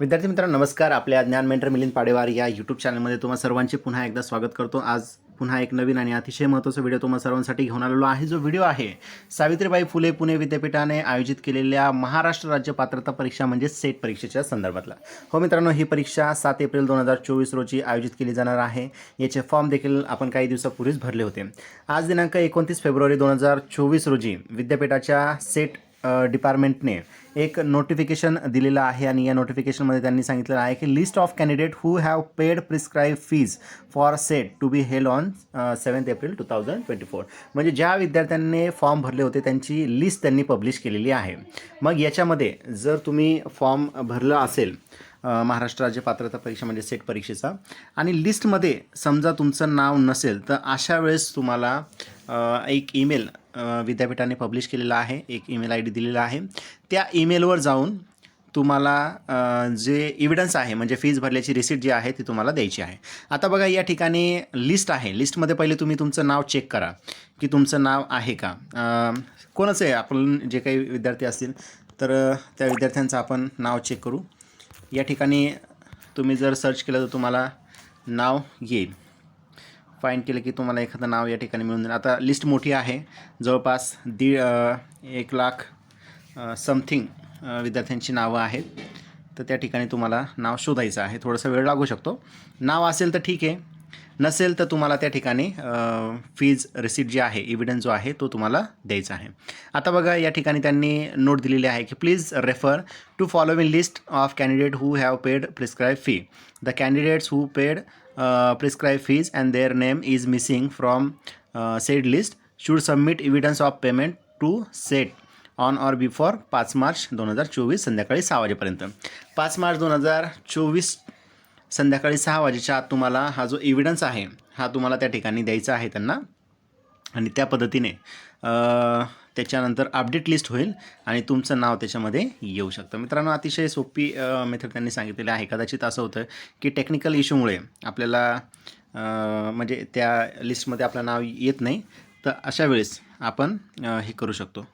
विद्यार्थी मित्रांनो नमस्कार. आपल्या ज्ञान मेंटर मिलिंद पाडेवार या यूट्यूब चॅनलमध्ये तुम्हाला सर्वांचे पुन्हा एकदा स्वागत करतो. आज पुन्हा एक नवीन आणि अतिशय महत्त्वाचा व्हिडिओ तुम्हाला सर्वांसाठी घेऊन आलेलो आहे. जो व्हिडिओ आहे सावित्रीबाई फुले पुणे विद्यापीठाने आयोजित केलेल्या महाराष्ट्र राज्य पात्रता परीक्षा म्हणजे सेट परीक्षेच्या संदर्भातला. हो मित्रांनो ही परीक्षा सात एप्रिल दोन हजार चोवीस रोजी आयोजित केली जाणार आहे. याचे फॉर्म देखील आपण काही दिवसापूर्वीच भरले होते. आज दिनांक एकोणतीस फेब्रुवारी दोन हजार चोवीस रोजी विद्यापीठाच्या सेट डिपार्टमेंटने एक नोटिफिकेशन दिलेलं आहे आणि या नोटिफिकेशनमध्ये त्यांनी सांगितलेलं आहे की list of candidate who have paid prescribed fees for set to be held on seventh April two thousand twenty four म्हणजे ज्या विद्यार्थ्यांनी फॉर्म भरले होते त्यांची लिस्ट त्यांनी पब्लिश केलेली आहे. मग याच्यामध्ये जर तुम्ही फॉर्म भरलं असेल महाराष्ट्र राज्य पात्रता परीक्षा म्हणजे सेट परीक्षेचा. आणि लिस्टमध्ये समजा तुमचं नाव नसेल तर अशा वेळेस तुम्हाला एक ईमेल विद्यापीठाने पब्लिश केलेला आहे एक ईमेल आय डी दिलेला आहे. त्या ईमेलवर जाऊन तुम्हाला जे इव्हिडन्स आहे म्हणजे फीज भरल्याची रिसिट जी आहे ती तुम्हाला द्यायची आहे. आता बघा या ठिकाणी लिस्ट आहे. लिस्टमध्ये पहिले तुम्ही तुमचं नाव चेक करा की तुमचं नाव आहे का? कोणाचं आहे? आपण जे काही विद्यार्थी असतील तर त्या विद्यार्थ्यांचं आपण नाव चेक करू. या ठिकाणी तुम्ही जर सर्च केलं तर तुम्हाला नाव येईल. फाईंड केलं की तुम्हाला एखादं नाव या ठिकाणी मिळून जाईल. आता लिस्ट मोठी आहे. जवळपास दीड एक लाख समथिंग विद्यार्थ्यांची नावं आहेत. तर त्या ठिकाणी तुम्हाला नाव शोधायचं आहे. थोडंसं वेळ लागू शकतो. नाव असेल तर ठीक आहे. नसेल तर तुम्हाला त्या ठिकाणी फीज रिसिट जी आहे इव्हिडन्स जो आहे तो तुम्हाला द्यायचा आहे. आता बघा या ठिकाणी त्यांनी नोट दिलेली आहे की please refer to following list of candidate who have paid prescribed fee the candidates who paid prescribed fees and their name is missing from said list should submit evidence of payment to set on or before पाच मार्च दोन हजार चोवीस संध्याकाळी सहा वाजेपर्यंत. पाच मार्च दोन हजार चोवीस संध्याकाळी सहा वाजेच्या आत तुम्हाला हा जो एव्हिडन्स आहे हा तुम्हाला त्या ठिकाणी द्यायचा आहे त्यांना. आणि त्या पद्धतीने त्याच्यानंतर अपडेट लिस्ट होईल आणि तुमचं नाव त्याच्यामध्ये येऊ शकतं. मित्रांनो अतिशय सोपी मेथड त्यांनी सांगितलेली आहे. कदाचित असं होतं की टेक्निकल इश्यूमुळे आपल्याला म्हणजे त्या लिस्टमध्ये आपलं नाव येत नाही तर अशा वेळेस आपण हे करू शकतो.